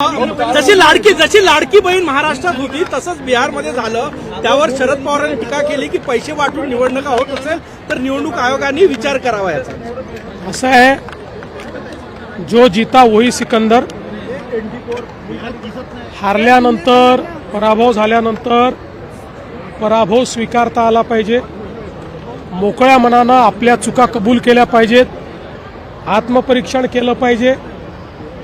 जशी लाडकी जशी लाडकी बहीण महाराष्ट्रात होती तसंच बिहारमध्ये झालं. त्यावर शरद पवारांनी टीका केली की पैसे वाटून निवडणुका होत असेल तर निवडणूक आयोगाने विचार करावा याचा. असं आहे जो जीता वही सिकंदर. हारल्यानंतर पराभव झाल्यानंतर पराभव स्वीकारता आला पाहिजे. मोकळ्या मनानं आपल्या चुका कबूल केल्या पाहिजेत. आत्मपरीक्षण केलं पाहिजे.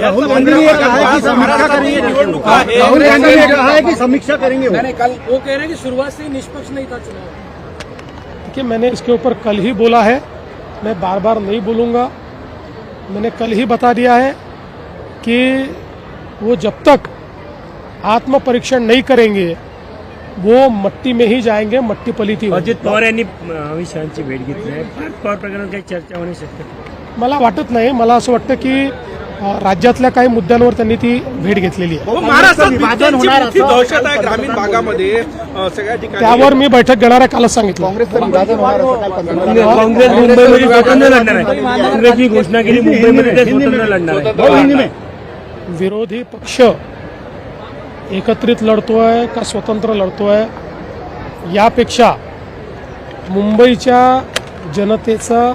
राहुल गांधी ने कहा है कि समीक्षा करेंगे। राहुल गांधी ने कहा है कि समीक्षा करेंगे मैंने कल वो कह रहे हैं कि शुरुआत से निष्पक्ष नहीं था चुनाव। देखिए मैंने इसके ऊपर कल ही बोला है। मैं बार बार नहीं बोलूँगा। मैंने कल ही बता दिया है कि वो जब तक आत्म परीक्षण नहीं करेंगे वो मट्टी में ही जाएँगे मट्टी पलीती होगी. अजित पवार यांनी अमित शहाची भेट घेतली आहे. पार्थ पवार प्रकरणात काही चर्चा होणे शक्य मला वाटत नाही. मला असं वाटतं की अं, राज्यातल्या काही मुद्द्यांवर त्यांनी ती भेट घेतलेली आहे. हो, महाराष्ट्रात बिबट्यांची मोठी दहशत आहे ग्रामीण भागामध्ये अ, सगळ्या ठिकाणी. त्यावर मी बैठक घेणार आहे कालच सांगितलं. काँग्रेस मुंबईमध्ये स्वतंत्र लढणार आहे. काँग्रेसची घोषणा केली मुंबईमध्ये स्वतंत्र लढणार आहे. विरोधी पक्ष एकत्रित लढतोय का स्वतंत्र लढतोय? यापेक्षा मुंबईच्या जनतेचा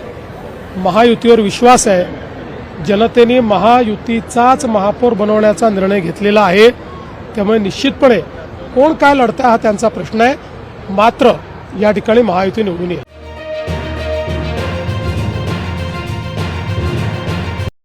महायुतीवर विश्वास आहे. जनतेने महायुतीचाच महापौर बनवण्याचा निर्णय घेतलेला आहे. त्यामुळे निश्चितपणे कोण काय लढतं हा त्यांचा प्रश्न आहे. मात्र या ठिकाणी महायुती निवडून येईल.